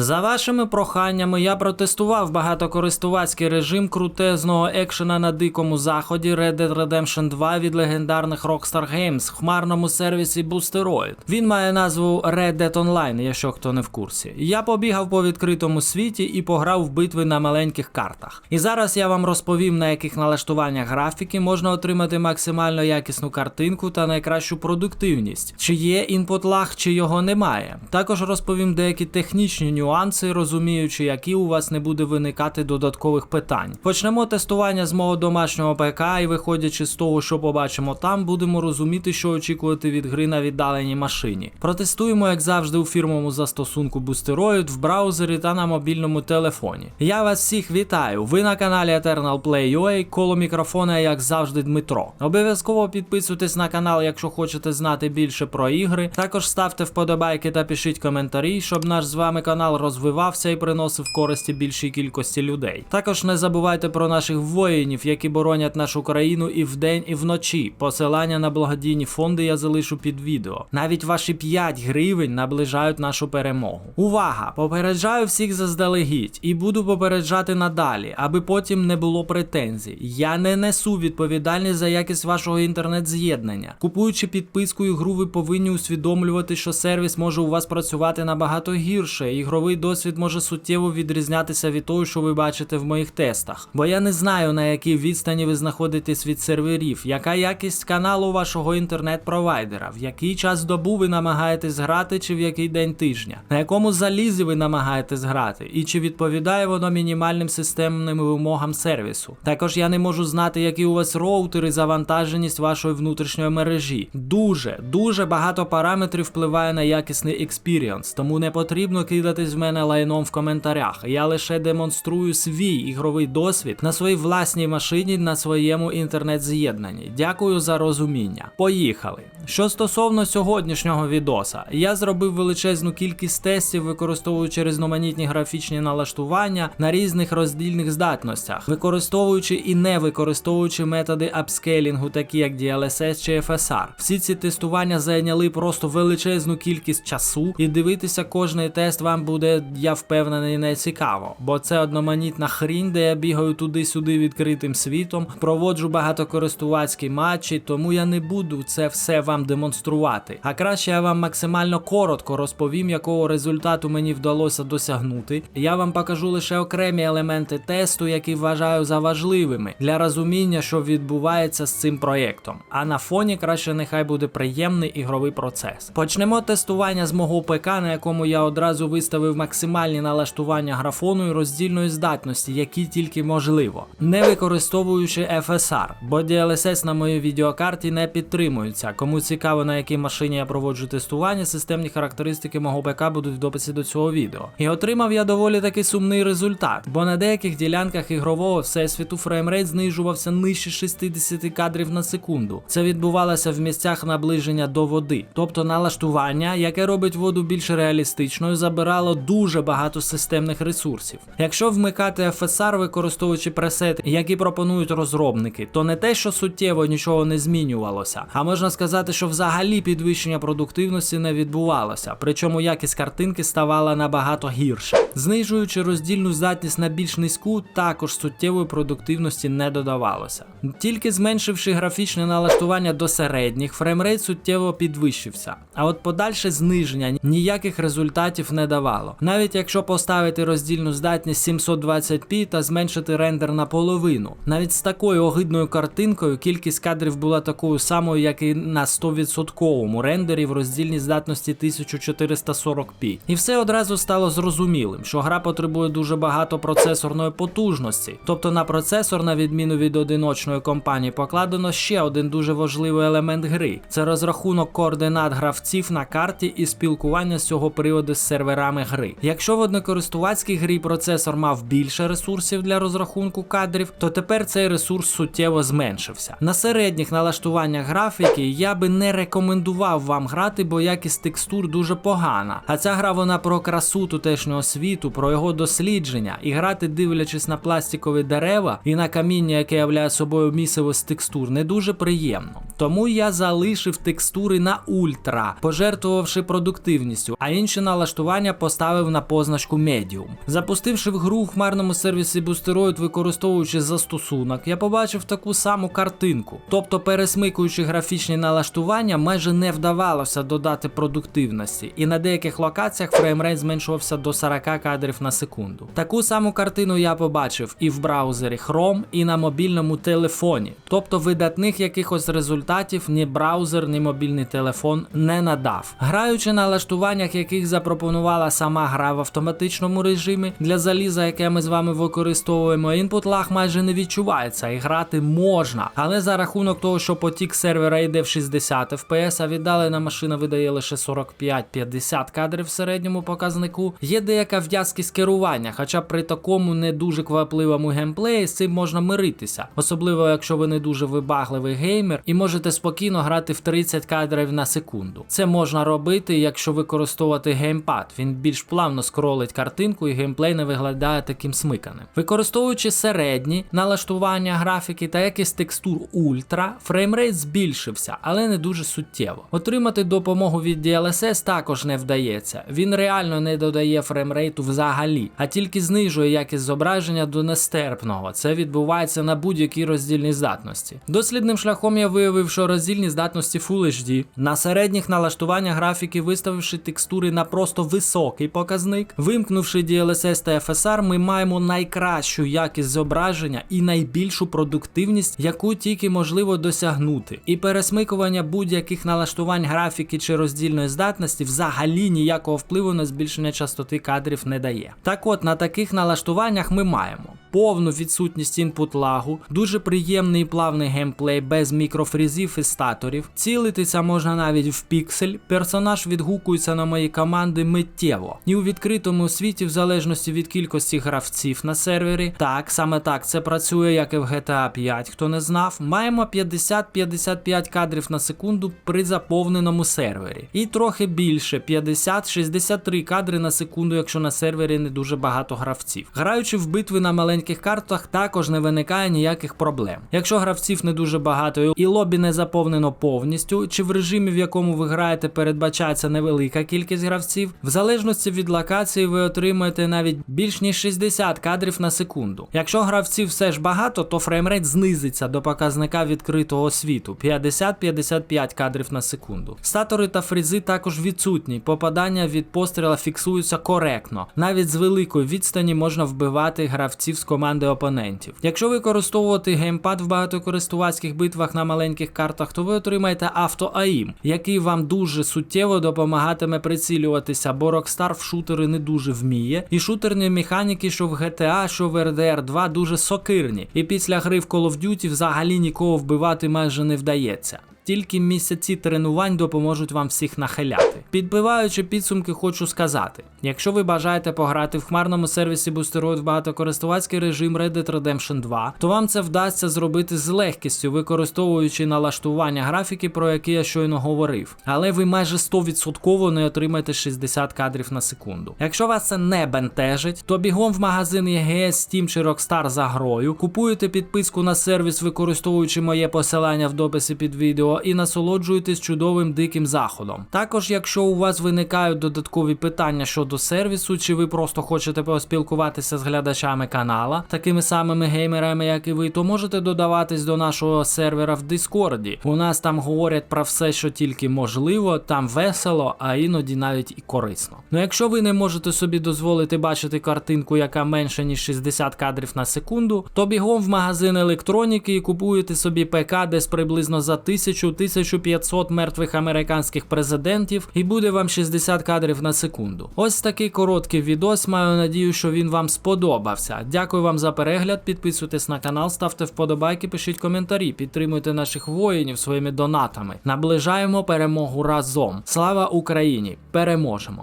За вашими проханнями я протестував багатокористувацький режим крутезного екшена на дикому заході Red Dead Redemption 2 від легендарних Rockstar Games в хмарному сервісі Boosteroid. Він має назву Red Dead Online, якщо хто не в курсі. Я побігав по відкритому світі і пограв в битви на маленьких картах. І зараз я вам розповім, на яких налаштуваннях графіки можна отримати максимально якісну картинку та найкращу продуктивність, чи є інпут лаг, чи його немає. Також розповім деякі технічні нюанси, розуміючи, які у вас не буде виникати додаткових питань. Почнемо тестування з мого домашнього ПК, і виходячи з того, що побачимо там, будемо розуміти, що очікувати від гри на віддаленій машині. Протестуємо, як завжди, у фірмовому застосунку Boosteroid в браузері та на мобільному телефоні. Я вас всіх вітаю! Ви на каналі Eternal Play UA, коло мікрофона, як завжди, Дмитро. Обов'язково підписуйтесь на канал, якщо хочете знати більше про ігри. Також ставте вподобайки та пишіть коментарі, щоб наш з вами канал розвивався і приносив користі більшій кількості людей. Також не забувайте про наших воїнів, які боронять нашу країну і вдень, і вночі. Посилання на благодійні фонди я залишу під відео. Навіть ваші 5 гривень наближають нашу перемогу. Увага! Попереджаю всіх заздалегідь і буду попереджати надалі, аби потім не було претензій. Я не несу відповідальність за якість вашого інтернет-з'єднання. Купуючи підписку ігру, ви повинні усвідомлювати, що сервіс може у вас працювати набагато гірше. Ігровий досвід може суттєво відрізнятися від того, що ви бачите в моїх тестах. Бо я не знаю на якій відстані ви знаходитесь від серверів, яка якість каналу вашого інтернет-провайдера, в який час добу ви намагаєтесь грати, чи в який день тижня, на якому залізі ви намагаєтесь грати, і чи відповідає воно мінімальним системним вимогам сервісу. Також я не можу знати, які у вас роутери, завантаженість вашої внутрішньої мережі. Дуже, дуже багато параметрів впливає на якісний експіріанс, тому не потрібно кидатись в мене лайном в коментарях. Я лише демонструю свій ігровий досвід на своїй власній машині на своєму інтернет-з'єднанні. Дякую за розуміння. Поїхали. Що стосовно сьогоднішнього відоса, я зробив величезну кількість тестів, використовуючи різноманітні графічні налаштування на різних роздільних здатностях, використовуючи і не використовуючи методи апскейлінгу, такі як DLSS чи FSR. Всі ці тестування зайняли просто величезну кількість часу, і дивитися кожний тест вам буде, я впевнений, не цікаво, бо це одноманітна хрінь, де я бігаю туди-сюди відкритим світом, проводжу багатокористувацькі матчі, тому я не буду це все вам демонструвати. А краще я вам максимально коротко розповім, якого результату мені вдалося досягнути. Я вам покажу лише окремі елементи тесту, які вважаю за важливими для розуміння, що відбувається з цим проєктом. А на фоні краще нехай буде приємний ігровий процес. Почнемо тестування з мого ПК, на якому я одразу виставив максимальні налаштування графону і роздільної здатності, які тільки можливо, не використовуючи FSR, бо DLSS на моїй відеокарті не підтримується. Кому цікаво, на якій машині я проводжу тестування, системні характеристики мого ПК будуть в дописі до цього відео. І отримав я доволі таки сумний результат, бо на деяких ділянках ігрового всесвіту фреймрейт знижувався нижче 60 кадрів на секунду. Це відбувалося в місцях наближення до води, тобто налаштування, яке робить воду більш реалістичною, забирало дуже багато системних ресурсів. Якщо вмикати FSR, використовуючи пресети, які пропонують розробники, то не те, що суттєво нічого не змінювалося, а можна сказати, що взагалі підвищення продуктивності не відбувалося, причому якість картинки ставала набагато гірше. Знижуючи роздільну здатність на більш низьку, також суттєвої продуктивності не додавалося. Тільки зменшивши графічне налаштування до середніх, фреймрейт суттєво підвищився. А от подальше зниження ніяких результатів не давало. Навіть якщо поставити роздільну здатність 720p та зменшити рендер наполовину, навіть з такою огидною картинкою кількість кадрів була такою самою, як і на 100% рендері в роздільній здатності 1440p. І все одразу стало зрозумілим, що гра потребує дуже багато процесорної потужності. Тобто на процесор, на відміну від одиночної компанії, покладено ще один дуже важливий елемент гри: це розрахунок координат гравців на карті і спілкування з цього приводу з серверами гри. Якщо в однокористувацькій грі процесор мав більше ресурсів для розрахунку кадрів, то тепер цей ресурс суттєво зменшився. На середніх налаштуваннях графіки я би не рекомендував вам грати, бо якість текстур дуже погана. А ця гра вона про красу тутешнього світу, про його дослідження, і грати, дивлячись на пластикові дерева і на каміння, яке являє собою місиво з текстур, не дуже приємно. Тому я залишив текстури на ультра, пожертвувавши продуктивністю, а інші налаштування поставив поставив на позначку Medium. Запустивши в гру у хмарному сервісі Boosteroid, використовуючи застосунок, я побачив таку саму картинку. Тобто, пересмикуючи графічні налаштування, майже не вдавалося додати продуктивності, і на деяких локаціях фреймрейт зменшувався до 40 кадрів на секунду. Таку саму картину я побачив і в браузері Chrome, і на мобільному телефоні. Тобто видатних якихось результатів ні браузер, ні мобільний телефон не надав. Граючи на налаштуваннях, яких запропонувала сама гра в автоматичному режимі, для заліза, яке ми з вами використовуємо, інпут лаг майже не відчувається і грати можна. Але за рахунок того, що потік сервера йде в 60 FPS, а віддалена машина видає лише 45-50 кадрів в середньому показнику, є деяка в'язкість керування, хоча при такому не дуже квапливому геймплеї з цим можна миритися, особливо якщо ви не дуже вибагливий геймер і можете спокійно грати в 30 кадрів на секунду. Це можна робити, якщо використовувати геймпад. Він більш плавно скролить картинку і геймплей не виглядає таким смиканим. Використовуючи середні налаштування графіки та якість текстур ультра, фреймрейт збільшився, але не дуже суттєво. Отримати допомогу від DLSS також не вдається. Він реально не додає фреймрейту взагалі, а тільки знижує якість зображення до нестерпного. Це відбувається на будь-якій роздільній здатності. Дослідним шляхом я виявив, що роздільні здатності Full HD на середніх налаштуваннях графіки, виставивши текстури на просто високий показник, вимкнувши DLSS та FSR, ми маємо найкращу якість зображення і найбільшу продуктивність, яку тільки можливо досягнути. І пересмикування будь-яких налаштувань графіки чи роздільної здатності взагалі ніякого впливу на збільшення частоти кадрів не дає. Так от на таких налаштуваннях ми маємо. Повну відсутність інпут лагу, дуже приємний і плавний геймплей без мікрофрізів і статорів. Цілитися можна навіть в піксель. Персонаж відгукується на мої команди миттєво. І у відкритому світі, в залежності від кількості гравців на сервері, так саме так це працює, як і в GTA 5, хто не знав. Маємо 50-55 кадрів на секунду при заповненому сервері. І трохи більше 50-63 кадри на секунду, якщо на сервері не дуже багато гравців. Граючи в битви на маленьких картах, також не виникає ніяких проблем. Якщо гравців не дуже багато і лобі не заповнено повністю, чи в режимі, в якому ви граєте, передбачається невелика кількість гравців, в залежності від локації ви отримаєте навіть більш ніж 60 кадрів на секунду. Якщо гравців все ж багато, то фреймрейт знизиться до показника відкритого світу 50-55 кадрів на секунду. Статори та фрізи також відсутні. Попадання від постріла фіксуються коректно. Навіть з великої відстані можна вбивати гравців з команди опонентів. Якщо використовувати геймпад в багатокористувацьких битвах на маленьких картах, то ви отримаєте авто-АІМ, який вам дуже суттєво допомагатиме прицілюватися, бо Rockstar в шутери не дуже вміє. І шутерні механіки, що в GTA, що в RDR 2 дуже сокирні. І після гри в Call of Duty взагалі нікого вбивати майже не вдається. Тільки місяці тренувань допоможуть вам всіх нахиляти. Підбиваючи підсумки, хочу сказати: якщо ви бажаєте пограти в хмарному сервісі Boosteroid в багатокористувацький режим Red Dead Redemption 2, то вам це вдасться зробити з легкістю, використовуючи налаштування графіки, про які я щойно говорив. Але ви майже 100% не отримаєте 60 кадрів на секунду. Якщо вас це не бентежить, то бігом в магазин EGS, Steam чи Rockstar за грою, купуєте підписку на сервіс, використовуючи моє посилання в дописі під відео і насолоджуєтесь чудовим диким заходом. Також, якщо у вас виникають додаткові питання щодо сервісу, чи ви просто хочете поспілкуватися з глядачами канала, такими самими геймерами, як і ви, то можете додаватись до нашого сервера в Дискорді. У нас там говорять про все, що тільки можливо, там весело, а іноді навіть і корисно. Ну якщо ви не можете собі дозволити бачити картинку, яка менше ніж 60 кадрів на секунду, то бігом в магазин електроніки і купуєте собі ПК десь приблизно за 1000-1500 мертвих американських президентів, і буде вам 60 кадрів на секунду. Ось такий короткий відос. Маю надію, що він вам сподобався. Дякую вам за перегляд. Підписуйтесь на канал, ставте вподобайки, пишіть коментарі, підтримуйте наших воїнів своїми донатами. Наближаємо перемогу разом. Слава Україні! Переможемо!